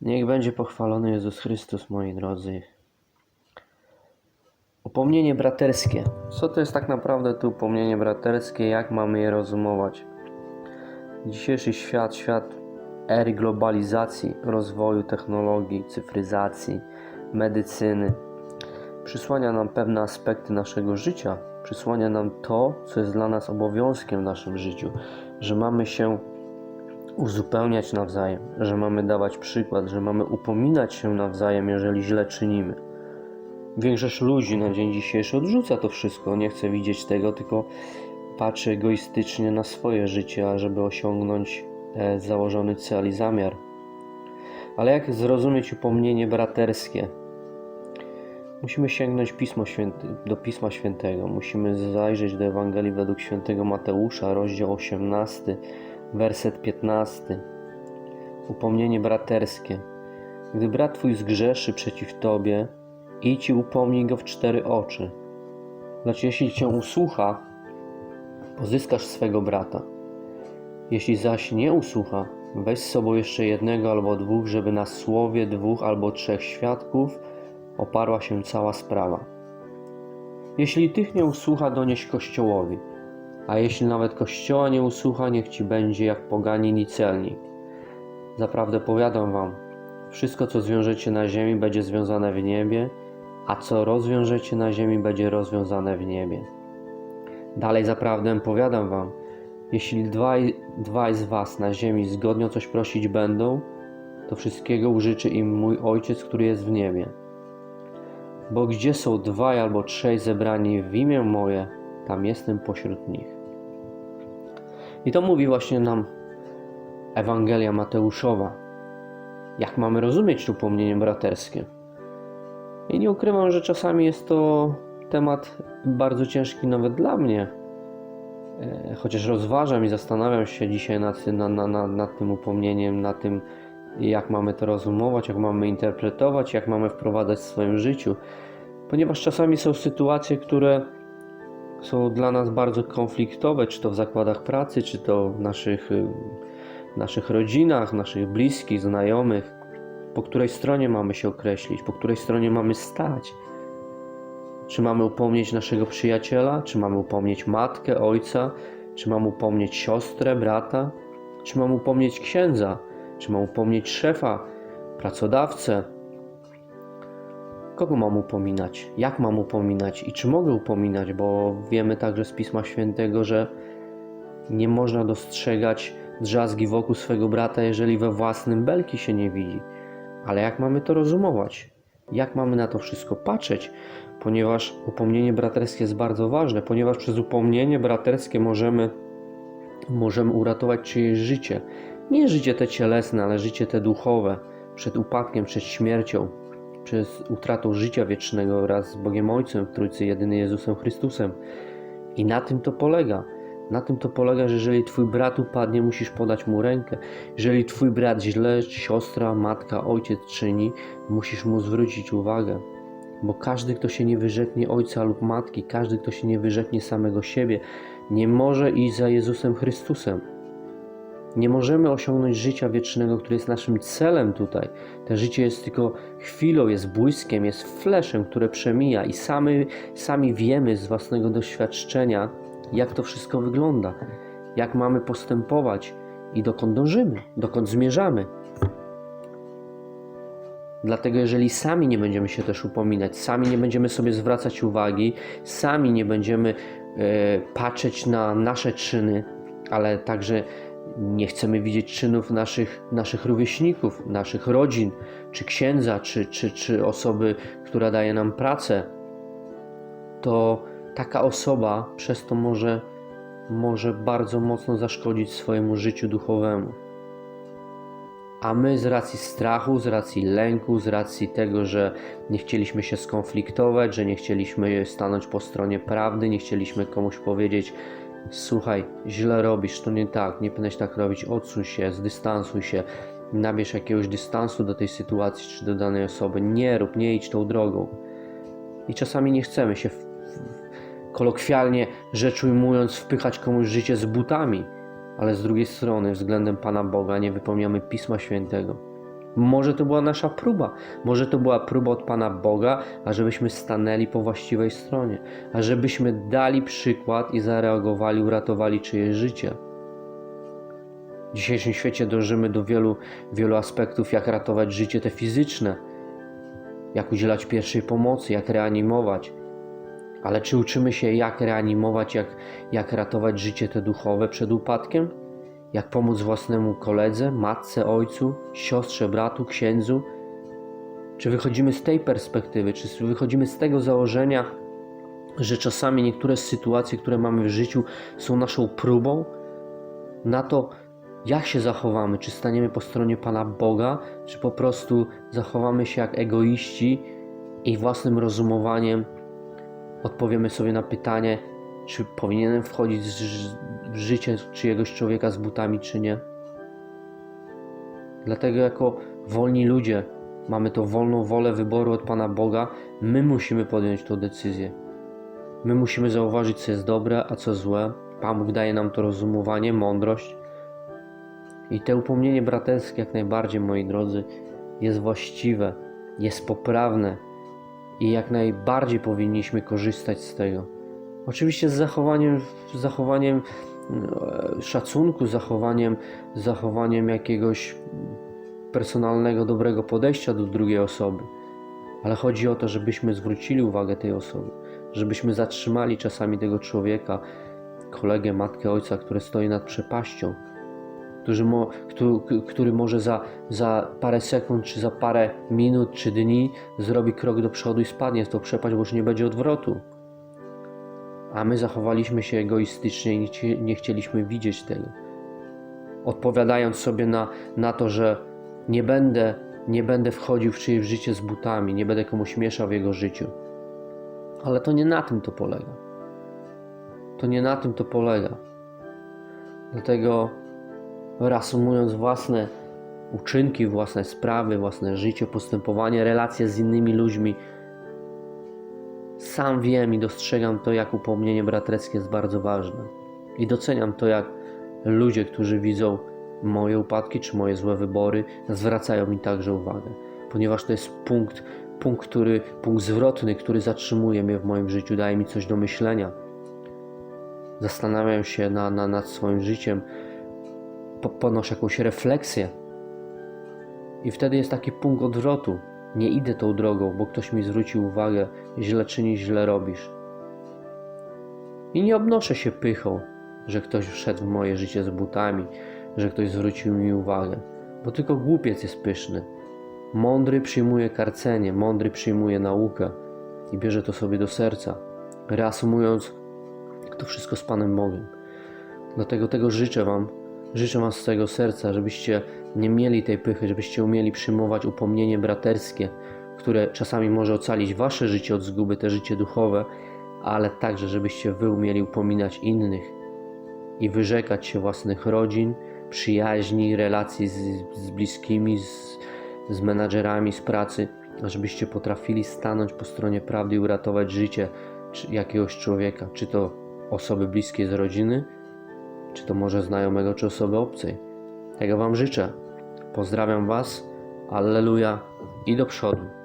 Niech będzie pochwalony Jezus Chrystus, moi drodzy. Upomnienie braterskie. Co to jest tak naprawdę to upomnienie braterskie? Jak mamy je rozumować? Dzisiejszy świat, świat ery globalizacji, rozwoju technologii, cyfryzacji, medycyny, przysłania nam pewne aspekty naszego życia, przysłania nam to, co jest dla nas obowiązkiem w naszym życiu, że mamy się uzupełniać nawzajem, że mamy dawać przykład, że mamy upominać się nawzajem, jeżeli źle czynimy. Większość ludzi na dzień dzisiejszy odrzuca to wszystko, nie chce widzieć tego, tylko patrzy egoistycznie na swoje życie, żeby osiągnąć e, założony cel i zamiar. Ale jak zrozumieć upomnienie braterskie? Musimy sięgnąć Pismo Święte, do Pisma Świętego. Musimy zajrzeć do Ewangelii według świętego Mateusza, rozdział 18, werset 15. Upomnienie braterskie. Gdy brat twój zgrzeszy przeciw tobie, idź i upomnij go w cztery oczy. Lecz jeśli cię usłucha, pozyskasz swego brata. Jeśli zaś nie usłucha, weź z sobą jeszcze jednego albo dwóch, żeby na słowie dwóch albo trzech świadków oparła się cała sprawa. Jeśli tych nie usłucha, donieś Kościołowi, a jeśli nawet Kościoła nie usłucha, niech ci będzie jak poganin i celnik. Zaprawdę powiadam wam, wszystko co zwiążecie na ziemi będzie związane w niebie, a co rozwiążecie na ziemi będzie rozwiązane w niebie. Dalej zaprawdę powiadam wam, jeśli dwaj, dwaj z was na ziemi zgodnie o coś prosić będą, to wszystkiego użyczy im mój Ojciec, który jest w niebie. Bo gdzie są dwaj albo trzej zebrani w imię moje, tam jestem pośród nich. I to mówi właśnie nam Ewangelia Mateuszowa. Jak mamy rozumieć to upomnienie braterskie? I nie ukrywam, że czasami jest to temat bardzo ciężki nawet dla mnie. E, Chociaż rozważam i zastanawiam się dzisiaj nad, na, na, na, nad tym upomnieniem, nad tym, jak mamy to rozumować, jak mamy interpretować, jak mamy wprowadzać w swoim życiu. Ponieważ czasami są sytuacje, które są dla nas bardzo konfliktowe, czy to w zakładach pracy, czy to w naszych, y, naszych rodzinach, naszych bliskich, znajomych. Po której stronie mamy się określić, po której stronie mamy stać. Czy mamy upomnieć naszego przyjaciela, czy mamy upomnieć matkę, ojca, czy mamy upomnieć siostrę, brata, czy mamy upomnieć księdza, czy mam upomnieć szefa, pracodawcę. Kogo mam upominać? Jak mam upominać? I czy mogę upominać? Bo wiemy także z Pisma Świętego, że nie można dostrzegać drzazgi wokół swego brata, jeżeli we własnym belki się nie widzi. Ale jak mamy to rozumować? Jak mamy na to wszystko patrzeć? Ponieważ upomnienie braterskie jest bardzo ważne, ponieważ przez upomnienie braterskie możemy, możemy uratować czyjeś życie. Nie życie te cielesne, ale życie te duchowe, przed upadkiem, przed śmiercią, przez utratą życia wiecznego wraz z Bogiem Ojcem w Trójcy Jedyny Jezusem Chrystusem. I na tym to polega. Na tym to polega, że jeżeli twój brat upadnie, musisz podać mu rękę. Jeżeli twój brat źle, siostra, matka, ojciec czyni, musisz mu zwrócić uwagę. Bo każdy, kto się nie wyrzeknie ojca lub matki, każdy, kto się nie wyrzeknie samego siebie, nie może iść za Jezusem Chrystusem. Nie możemy osiągnąć życia wiecznego, które jest naszym celem tutaj. To życie jest tylko chwilą, jest błyskiem, jest fleszem, które przemija i sami, sami wiemy z własnego doświadczenia, jak to wszystko wygląda, jak mamy postępować i dokąd dążymy, dokąd zmierzamy. Dlatego, jeżeli sami nie będziemy się też upominać, sami nie będziemy sobie zwracać uwagi, sami nie będziemy e, patrzeć na nasze czyny, ale także nie chcemy widzieć czynów naszych, naszych rówieśników, naszych rodzin, czy księdza, czy, czy, czy osoby, która daje nam pracę, to taka osoba przez to może, może bardzo mocno zaszkodzić swojemu życiu duchowemu. A my z racji strachu, z racji lęku, z racji tego, że nie chcieliśmy się skonfliktować, że nie chcieliśmy stanąć po stronie prawdy, nie chcieliśmy komuś powiedzieć: Słuchaj, źle robisz, to nie tak, nie powinieneś tak robić, odsuń się, zdystansuj się, nabierz jakiegoś dystansu do tej sytuacji czy do danej osoby. Nie rób, nie idź tą drogą. I czasami nie chcemy się, w, w, kolokwialnie rzecz ujmując, wpychać komuś życie z butami ale z drugiej strony względem Pana Boga nie wypełniamy Pisma Świętego. Może to była nasza próba, może to była próba od Pana Boga, ażebyśmy stanęli po właściwej stronie, ażebyśmy dali przykład i zareagowali, uratowali czyjeś życie. W dzisiejszym świecie dążymy do wielu, wielu aspektów, jak ratować życie te fizyczne, jak udzielać pierwszej pomocy, jak reanimować. Ale czy uczymy się, jak reanimować, jak, jak ratować życie te duchowe przed upadkiem? Jak pomóc własnemu koledze, matce, ojcu, siostrze, bratu, księdzu? Czy wychodzimy z tej perspektywy, czy wychodzimy z tego założenia, że czasami niektóre sytuacje, które mamy w życiu, są naszą próbą na to, jak się zachowamy? Czy staniemy po stronie Pana Boga, czy po prostu zachowamy się jak egoiści i własnym rozumowaniem odpowiemy sobie na pytanie, czy powinienem wchodzić w życie czyjegoś człowieka z butami, czy nie? Dlatego, jako wolni ludzie, mamy tą wolną wolę wyboru od Pana Boga, my musimy podjąć tą decyzję. My musimy zauważyć, co jest dobre, a co złe. Pan Bóg daje nam to rozumowanie, mądrość. I te upomnienie braterskie, jak najbardziej, moi drodzy, jest właściwe, jest poprawne i jak najbardziej powinniśmy korzystać z tego. Oczywiście z zachowaniem, z zachowaniem e, szacunku, zachowaniem, zachowaniem jakiegoś personalnego, dobrego podejścia do drugiej osoby. Ale chodzi o to, żebyśmy zwrócili uwagę tej osoby, żebyśmy zatrzymali czasami tego człowieka, kolegę, matkę, ojca, który stoi nad przepaścią, który, mo, który, który może za, za parę sekund, czy za parę minut, czy dni zrobi krok do przodu i spadnie w tą przepaść, bo już nie będzie odwrotu. A my zachowaliśmy się egoistycznie i nie, chci- nie chcieliśmy widzieć tego. Odpowiadając sobie na, na to, że nie będę, nie będę wchodził w czyjeś życie z butami, nie będę komuś mieszał w jego życiu. Ale to nie na tym to polega. To nie na tym to polega. Dlatego reasumując własne uczynki, własne sprawy, własne życie, postępowanie, relacje z innymi ludźmi, sam wiem i dostrzegam to, jak upomnienie braterskie jest bardzo ważne. I doceniam to, jak ludzie, którzy widzą moje upadki czy moje złe wybory, zwracają mi także uwagę, ponieważ to jest punkt, punkt, który, punkt zwrotny, który zatrzymuje mnie w moim życiu, daje mi coś do myślenia. Zastanawiam się na, na, nad swoim życiem, po- ponoszę jakąś refleksję. I wtedy jest taki punkt odwrotu. Nie idę tą drogą, bo ktoś mi zwrócił uwagę, źle czynisz, źle robisz. I nie obnoszę się pychą, że ktoś wszedł w moje życie z butami, że ktoś zwrócił mi uwagę, bo tylko głupiec jest pyszny. Mądry przyjmuje karcenie, mądry przyjmuje naukę i bierze to sobie do serca. Reasumując, to wszystko z Panem Bogiem. Dlatego tego życzę Wam, życzę Wam z całego serca, żebyście nie mieli tej pychy, żebyście umieli przyjmować upomnienie braterskie, które czasami może ocalić Wasze życie od zguby, te życie duchowe, ale także, żebyście Wy umieli upominać innych i wyrzekać się własnych rodzin, przyjaźni, relacji z, z bliskimi, z, z menadżerami z pracy, żebyście potrafili stanąć po stronie prawdy i uratować życie jakiegoś człowieka, czy to osoby bliskiej z rodziny, czy to może znajomego, czy osoby obcej. Tego Wam życzę. Pozdrawiam Was. Alleluja i do przodu.